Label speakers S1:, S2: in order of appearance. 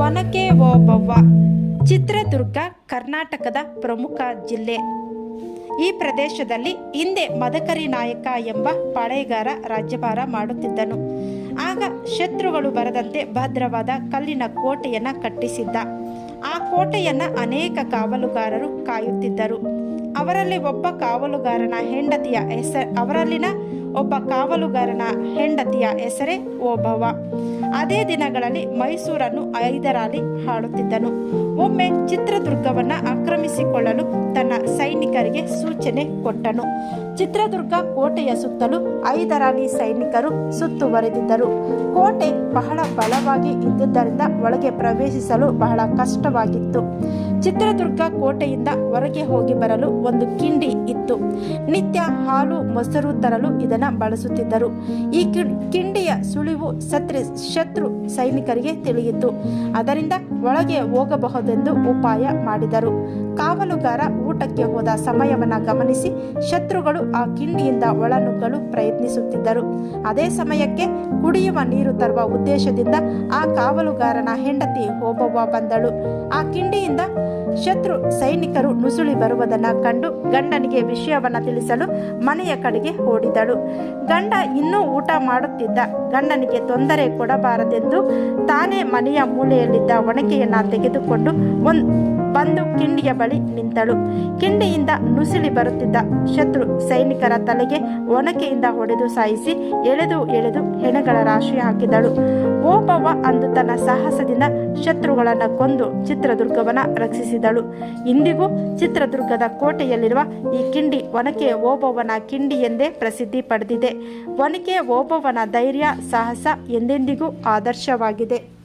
S1: ಒನಕೆ ಓಬವ್ವ ಚಿತ್ರದುರ್ಗ, ಕರ್ನಾಟಕದ ಪ್ರಮುಖ ಜಿಲ್ಲೆ. ಈ ಪ್ರದೇಶದಲ್ಲಿ ಹಿಂದೆ ಮದಕರಿ ನಾಯಕ ಎಂಬ ಪಾಳೆಗಾರ ರಾಜ್ಯಭಾರ ಮಾಡುತ್ತಿದ್ದನು. ಆಗ ಶತ್ರುಗಳು ಬರದಂತೆ ಭದ್ರವಾದ ಕಲ್ಲಿನ ಕೋಟೆಯನ್ನ ಕಟ್ಟಿಸಿದ್ದ. ಆ ಕೋಟೆಯನ್ನ ಅನೇಕ ಕಾವಲುಗಾರರು ಕಾಯುತ್ತಿದ್ದರು. ಅವರಲ್ಲಿ ಒಬ್ಬ ಕಾವಲುಗಾರನ ಹೆಂಡತಿಯ ಹೆಸರು, ಅವರಲ್ಲಿನ ಒಬ್ಬ ಕಾವಲುಗಾರನ ಹೆಂಡತಿಯ ಹೆಸರೇ ಓಬವ್ವ ಅದೇ ದಿನಗಳಲ್ಲಿ ಮೈಸೂರನ್ನು ಐದರಾಲಿ ಆಳುತ್ತಿದ್ದನು ಒಮ್ಮೆ ಚಿತ್ರದುರ್ಗವನ್ನು ಆಕ್ರಮಿಸಿಕೊಳ್ಳಲು ತನ್ನ ಸೈನಿಕರಿಗೆ ಸೂಚನೆ ಕೊಟ್ಟನು. ಚಿತ್ರದುರ್ಗ ಕೋಟೆಯ ಸುತ್ತಲೂ ಐದರಾಲಿ ಸೈನಿಕರು ಸುತ್ತುವರೆದಿದ್ದರು. ಕೋಟೆ ಬಹಳ ಬಲವಾಗಿ ಇದ್ದುದರಿಂದ ಒಳಗೆ ಪ್ರವೇಶಿಸಲು ಬಹಳ ಕಷ್ಟವಾಗಿತ್ತು. ಚಿತ್ರದುರ್ಗ ಕೋಟೆಯಿಂದ ಹೊರಗೆ ಹೋಗಿ ಬರಲು ಒಂದು ಕಿಂಡಿ ನಿತ್ಯ ಹಾಲು ಮೊಸರು ತರಲು ಇದನ್ನು ಬಳಸುತ್ತಿದ್ದರು. ಈ ಕಿಂಡಿಯ ಸುಳಿವು ಸತ್ರಿ, ಶತ್ರು ಸೈನಿಕರಿಗೆ ತಿಳಿಯಿತು. ಅದರಿಂದ ಒಳಗೆ ಹೋಗಬಹುದೆಂದು ಉಪಾಯ ಮಾಡಿದರು. ಕಾವಲುಗಾರ ಊಟಕ್ಕೆ ಹೋದ ಸಮಯವನ್ನು ಗಮನಿಸಿ ಶತ್ರುಗಳು ಆ ಕಿಂಡಿಯಿಂದ ಒಳನುಗ್ಗಲು ಪ್ರಯತ್ನಿಸುತ್ತಿದ್ದರು. ಅದೇ ಸಮಯಕ್ಕೆ ಕುಡಿಯುವ ನೀರು ತರುವ ಉದ್ದೇಶದಿಂದ ಆ ಕಾವಲುಗಾರನ ಹೆಂಡತಿ ಓಬವ್ವ ಬಂದಳು. ಆ ಕಿಂಡಿಯಿಂದ ಶತ್ರು ಸೈನಿಕರು ನುಸುಳಿ ಬರುವುದನ್ನು ಕಂಡು ಗಂಡನಿಗೆ ವಿಷಯವನ್ನ ತಿಳಿಸಲು ಮನೆಯ ಕಡೆಗೆ ಓಡಿದಳು. ಗಂಡ ಇನ್ನೂ ಊಟ ಮಾಡುತ್ತಿದ್ದ. ಗಂಡನಿಗೆ ತೊಂದರೆ ಕೊಡಬಾರದೆಂದು ತಾನೇ ಮನೆಯ ಮೂಲೆಯಲ್ಲಿದ್ದ ಒಣಕೆಯನ್ನ ತೆಗೆದುಕೊಂಡು ಒಂದು ಬಂದು ಕಿಂಡಿಯ ಬಳಿ ನಿಂತಳು. ಕಿಂಡಿಯಿಂದ ನುಸಿಳಿ ಬರುತ್ತಿದ್ದ ಶತ್ರು ಸೈನಿಕರ ತಲೆಗೆ ಒನಕೆಯಿಂದ ಹೊಡೆದು ಸಾಯಿಸಿ ಎಳೆದು ಎಳೆದು ಹೆಣಗಳ ರಾಶಿ ಹಾಕಿದಳು. ಓಬವ್ವ ಅಂದು ತನ್ನ ಸಾಹಸದಿಂದ ಶತ್ರುಗಳನ್ನು ಕೊಂದು ಚಿತ್ರದುರ್ಗವನ್ನು ರಕ್ಷಿಸಿದಳು. ಇಂದಿಗೂ ಚಿತ್ರದುರ್ಗದ ಕೋಟೆಯಲ್ಲಿರುವ ಈ ಕಿಂಡಿ ಒನಕೆ ಓಬವ್ವನ ಕಿಂಡಿ ಎಂದೇ ಪ್ರಸಿದ್ಧಿ ಪಡೆದಿದೆ. ಒನಕೆ ಓಬವ್ವನ ಧೈರ್ಯ ಸಾಹಸ ಎಂದೆಂದಿಗೂ ಆದರ್ಶವಾಗಿದೆ.